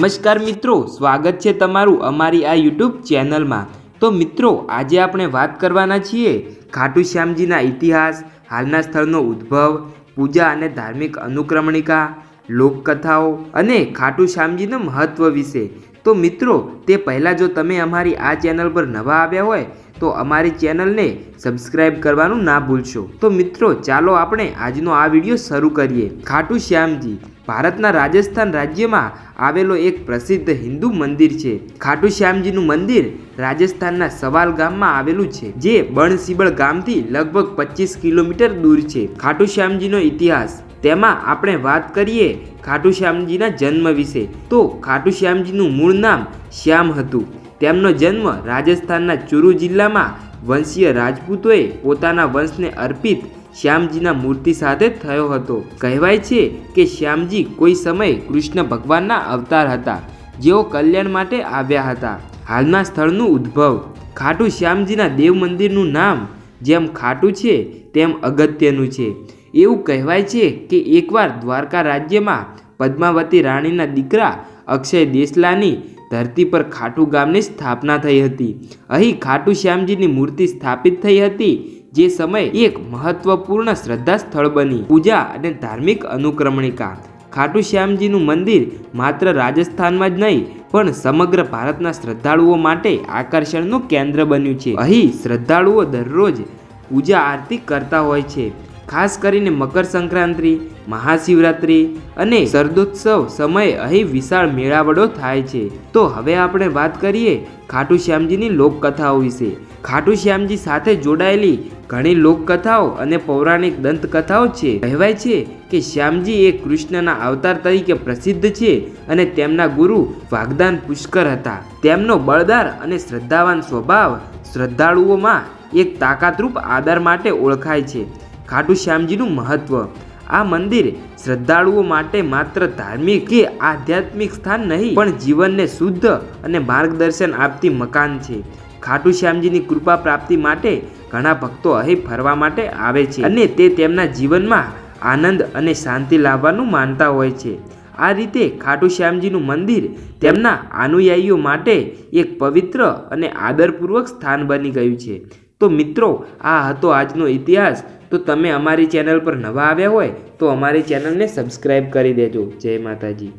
નમસ્કાર મિત્રો, સ્વાગત છે તમારું અમારી આ યુટ્યુબ ચેનલમાં. તો મિત્રો, આજે આપણે વાત કરવાના છીએ ખાટુ શ્યામજીના ઇતિહાસ, હાલના સ્થળનો ઉદ્ભવ, પૂજા અને ધાર્મિક અનુક્રમણિકા. લોકકથાઓ અને ખાટુ શ્યામજીના મહત્ત્વ વિશે. તો મિત્રો, તે પહેલાં જો તમે અમારી આ ચેનલ પર નવા આવ્યા હોય, તો અમારી ચેનલને સબસ્ક્રાઇબ કરવાનું ના ભૂલશો. તો મિત્રો, ચાલો આપણે આજનો આ વીડિયો શરૂ કરીએ. ખાટુ શ્યામજી, ભારતના રાજસ્થાન રાજ્યમાં આવેલો એક પ્રસિદ્ધ હિન્દુ મંદિર છે. ખાટુ શ્યામજીનું મંદિર રાજસ્થાનના સવાલ ગામમાં આવેલું છે, જે બણસીબળ ગામથી લગભગ પચીસ કિલોમીટર દૂર છે. ખાટુ શ્યામજીનો ઇતિહાસ તેમાં આપણે વાત કરીએ ખાટુ શ્યામજીના જન્મ વિશે. તો ખાટુ શ્યામજીનું મૂળ નામ શ્યામ હતું. તેમનો જન્મ રાજસ્થાનના ચુરુ જિલ્લામાં વંશીય રાજપૂતોએ પોતાના વંશને અર્પિત શ્યામજીના મૂર્તિ સાથે થયો હતો. કહેવાય છે કે શ્યામજી કોઈ સમયે કૃષ્ણ ભગવાનના અવતાર હતા. જેઓ કલ્યાણ માટે આવ્યા હતા. હાલના સ્થળનું ઉદ્ભવ. ખાટુ શ્યામજીના દેવ મંદિરનું નામ જેમ ખાટું છે, તેમ અગત્યનું છે. એવું કહેવાય છે કે એકવાર દ્વારકા રાજ્યમાં પદ્માવતી રાણીના દીકરા અક્ષય દેસલાની ધરતી પર ખાટુ ગામની સ્થાપના થઈ હતી. અહીં ખાટુ શ્યામજીની મૂર્તિ સ્થાપિત થઈ હતી, જે સમયે એક મહત્વપૂર્ણ શ્રદ્ધા સ્થળ બની. પૂજા અને ધાર્મિક અનુક્રમણિકા. ખાટુ શ્યામજીનું મંદિર માત્ર રાજસ્થાનમાં જ નહીં, પણ સમગ્ર ભારતના શ્રદ્ધાળુઓ માટે આકર્ષણનું કેન્દ્ર બન્યું છે. અહીં શ્રદ્ધાળુઓ દરરોજ પૂજા આરતી કરતા હોય છે. ખાસ કરીને મકર સંક્રાંતિ, મહાશિવરાત્રિ અને શરદોત્સવ સમયે અહીં વિશાળ મેળાવડો થાય છે. તો હવે આપણે વાત કરીએ ખાટુ શ્યામજીની લોકકથાઓ વિશે. ખાટુ શ્યામજી સાથે જોડાયેલી ઘણી લોકકથાઓ અને પૌરાણિક દંતકથાઓ છે. કહેવાય છે કે શ્યામજી એ કૃષ્ણના અવતાર તરીકે પ્રસિદ્ધ છે અને તેમના ગુરુ વાગદાન પુષ્કર હતા. તેમનો બળદાર અને શ્રદ્ધાવાન સ્વભાવ શ્રદ્ધાળુઓમાં એક તાકાતરૂપ આદર માટે ઓળખાય છે. ખાટુ શ્યામજીનું મહત્વ. આ મંદિર શ્રદ્ધાળુઓ માટે માત્ર ધાર્મિક કે આધ્યાત્મિક સ્થાન નહીં, પણ જીવનને શુદ્ધ અને માર્ગદર્શન આપતી મકાન છે. ખાટુ શ્યામજીની કૃપા પ્રાપ્તિ માટે ઘણા ભક્તો અહીં ફરવા માટે આવે છે અને તે તેમના જીવનમાં આનંદ અને શાંતિ લાવવાનું માનતા હોય છે. આ રીતે ખાટુ શ્યામજીનું મંદિર તેમના અનુયાયીઓ માટે એક પવિત્ર અને આદરપૂર્વક સ્થાન બની ગયું છે. તો મિત્રો, આ હતો આજનો ઇતિહાસ. તો તમે અમારી ચેનલ પર નવા આવ્યા હોય, તો અમારી ચેનલને સબસ્ક્રાઈબ કરી દેજો. જય માતાજી.